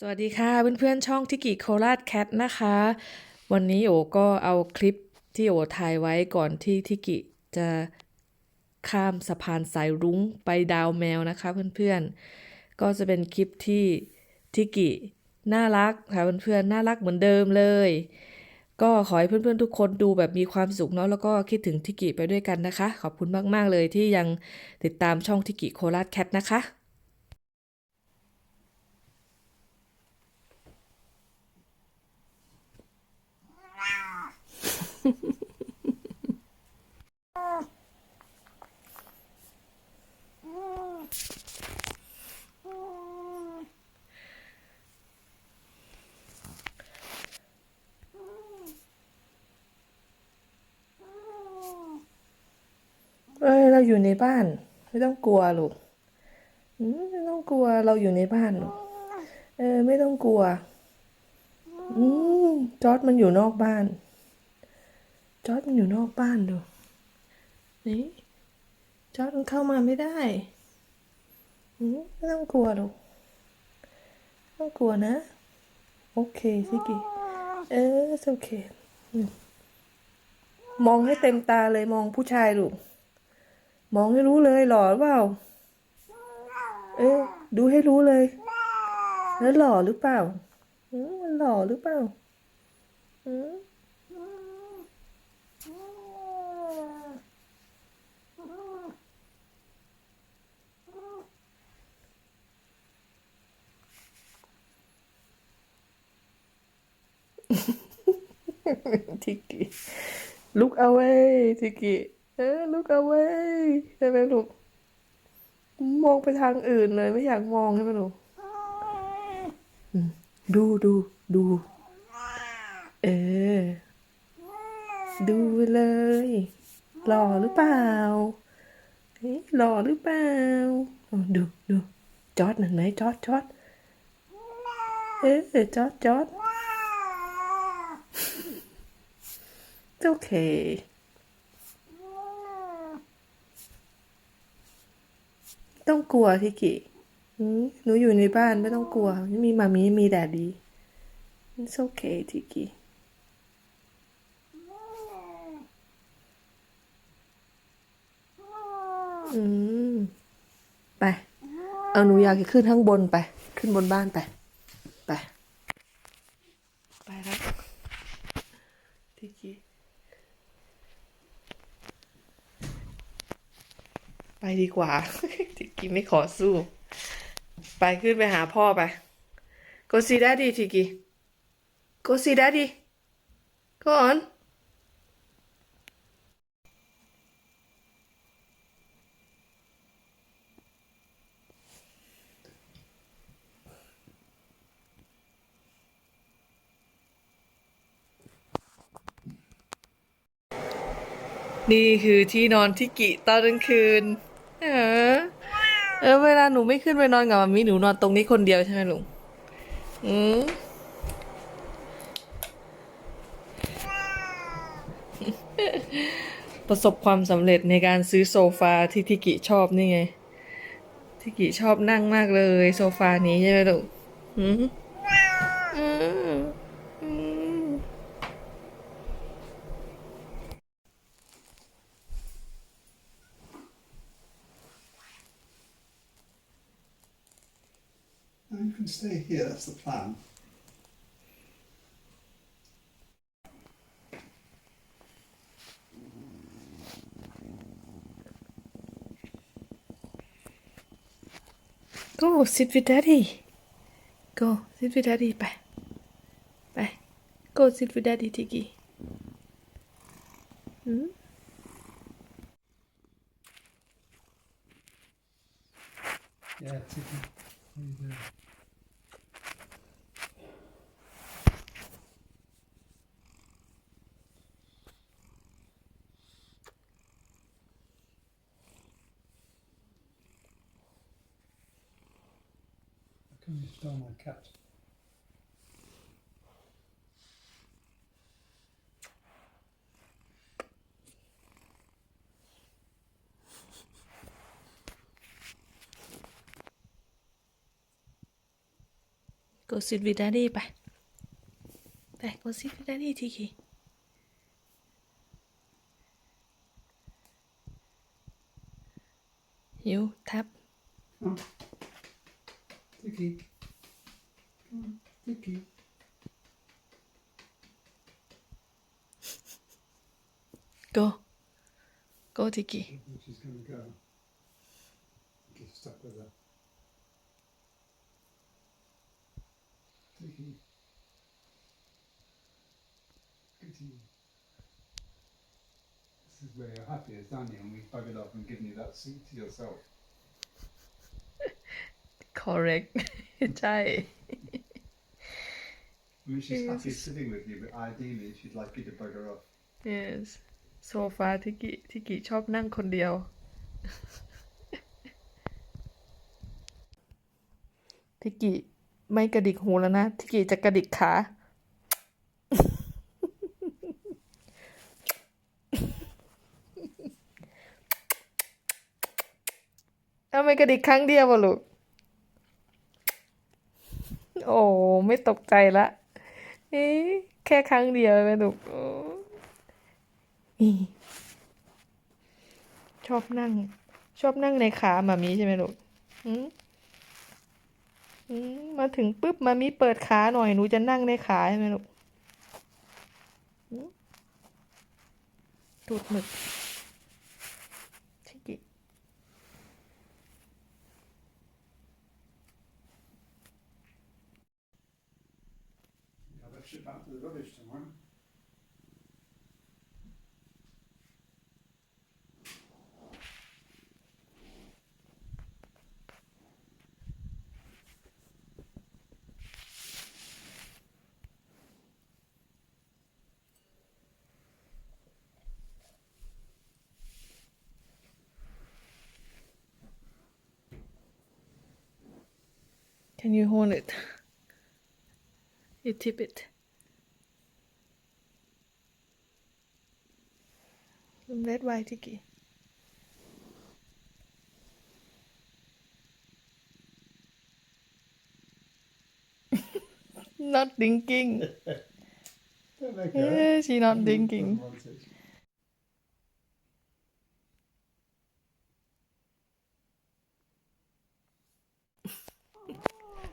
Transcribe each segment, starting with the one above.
สวัสดีค่ะเพื่อนๆช่องทิกิโคราชแคทนะคะ วันนี้โอก็เอาคลิปที่โอถ่ายไว้ก่อนที่ทิกิจะข้ามสะพานสายรุ้งไปดาวแมวนะคะเพื่อนๆ ก็จะเป็นคลิปที่ทิกิน่ารักค่ะเพื่อนๆน่ารักเหมือนเดิมเลย ก็ขอให้เพื่อนๆทุกคนดูแบบมีความสุขเนาะแล้วก็คิดถึงทิกิไปด้วยกันนะคะ ขอบคุณมากๆเลยที่ยังติดตามช่องทิกิโคราชแคทนะคะ เอ้ยเราอยู่ในบ้าน ไม่ต้องกลัวลูกอืมไม่ต้องกลัวเราอยู่ในบ้านลูกเออ ไม่ต้องกลัว อืมจอร์ดมันอยู่นอกบ้าน จอร์ดมันอยู่นอกบ้านดู นี่ จอร์ดมันเข้ามาไม่ได้อืมไม่ต้องกลัวลูกต้องกลัวนะ โอเคสิกิเออโอเค มองให้เต็มตาเลยมองผู้ชายลูก มองให้รู้เลยหล่อหรือเปล่า เออ ดูให้รู้เลย แล้วหล่อหรือเปล่าอืมมันหล่อหรือเปล่า อืม ทิกกี้ look away ทิกกี้เออ look away ใช่ไหมลูกมองไปทางอื่นเลยไม่อยากมองใช่ไหมลูกดูดูดู เออ ดูเลยหล่อหรือเปล่าเฮ้ยหล่อหรือเปล่า ดูดูจอดหนึ่งไหมจอดจอดเออจอดจอด It's okay ต้องกลัวทิกิหนูอยู่ในบ้านไม่ต้องกลัวม่มีมามีมีแดดดี It's okay ทิกิ อืม ไป เอาหนูอยากจะขึ้นข้างบนไป ขึ้นบนบ้านไป ไป ไปแล้วทิกิไปดีกว่าทิกิไม่ขอสู้ ไปขึ้นไปหาพ่อไป go see daddy ทิกิ go see daddy go on นี่คือที่นอนที่กิตอนกลางคืน เออ เออ เวลาหนูไม่ขึ้นไปนอนกับมามีหนูนอนตรงนี้คนเดียวใช่ไหมลุง อืมประสบความสำเร็จในการซื้อโซฟาที่ทิกิชอบนี่ไง ทิกิชอบนั่งมากเลย โซฟานี้ใช่ไหมลูกอืม you can stay here, that's the plan. Go, sit with daddy. Go, sit with daddy. Bye. Bye. Go, sit with daddy, Tiki. Hmm? Yeah, Tiki. How you doing? How come you stole my cat? go sit with daddy ไปไป go sit with daddy ทีคี หิวทับ Oh. Tiki. Come on, Tiki. go go ทีคี I think she's going to go. Get stuck with her. Tiki. Good to you. This is where you're happiest, aren't you? And we've buggered off and given you that seat to yourself. Correct ใช่ I mean, she's happy Yes. sitting with you, but ideally she'd like you to bugger off. yes โซฟาทิกิทิกิชอบนั่งคนเดียว ทิกิไม่กระดิกหูแล้วนะ ทิกิจะกระดิกขาเอาไม่กระดิกครั้งเดียววะลูก โอ้ไม่ตกใจละเอ๊ะแค่ครั้งเดียวไหมลูกอชอบนั่ง ชอบนั่งในขาหมามีใช่ไหมลูกอืมมาถึงปุ๊บมามีเปิดขาหน่อยหนูจะนั่งในขาใช่ไหมลูกอืมตูดหมึก the rubbish. Can you hold it? You tip it. Red white tiki. not thinking. Don't make Eh, she not thinking.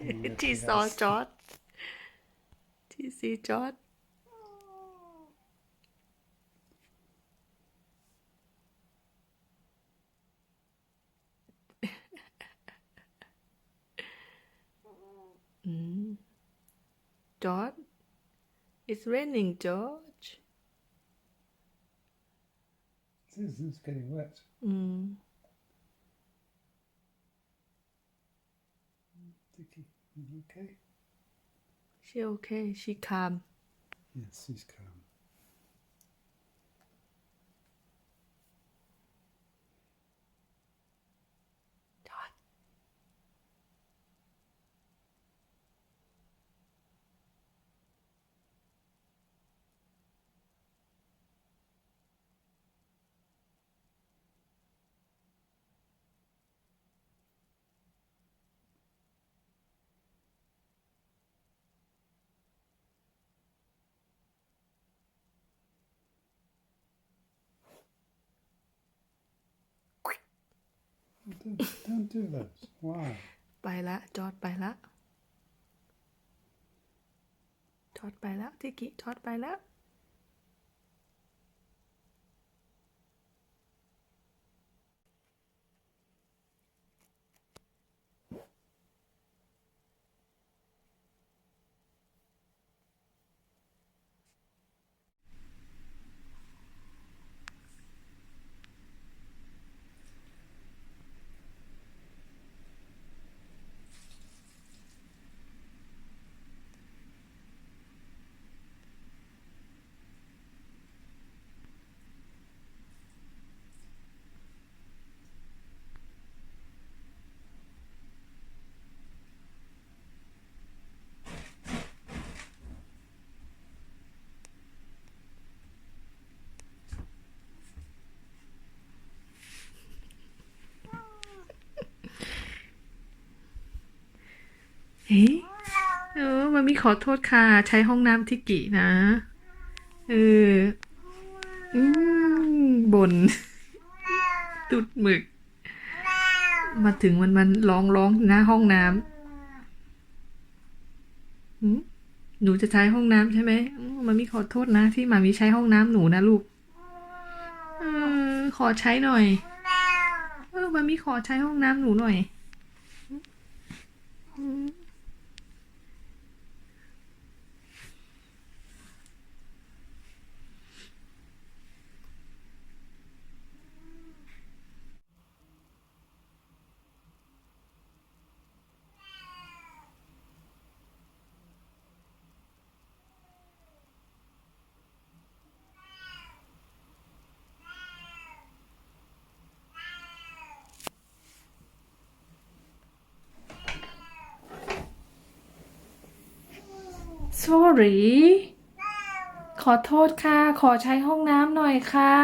Advantage. She saw George. She see George. Mm. George, it's raining, George. It is, it's getting wet. Mm. Tiki, you okay? She okay. She calm. Yes, she's calm. Don't, don't do this. Why? ไปละจอดไปละจอดไปแล้วทิกิจอดไปแล้ว เฮ้เออมันมีขอโทษค่ะ ใช้ห้องน้ำทิกินะเอออืมบน ตุดหมึก มาถึงมันมันร้องร้องหน้าห้องน้ำหนูจะใช้ห้องน้ำใช่ไหมมันมีขอโทษนะ ที่มามีใช้ห้องน้ำหนูนะลูกเออขอใช้หน่อยเออมันมีขอใช้ห้องน้ำหนูหน่อยอื sorry ขอโทษค่ะ ขอใช้ห้องน้ำหน่อยค่ะ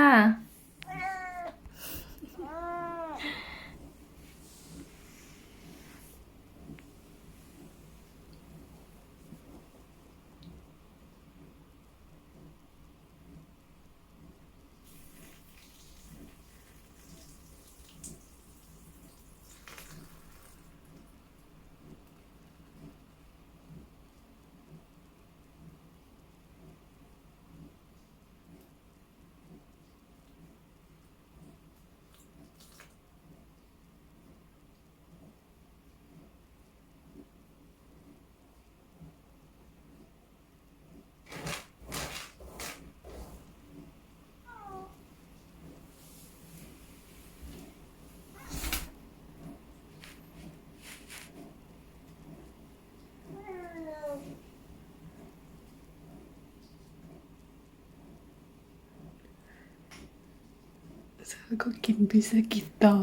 แล้วก็กินพิซซ่ากินต่อ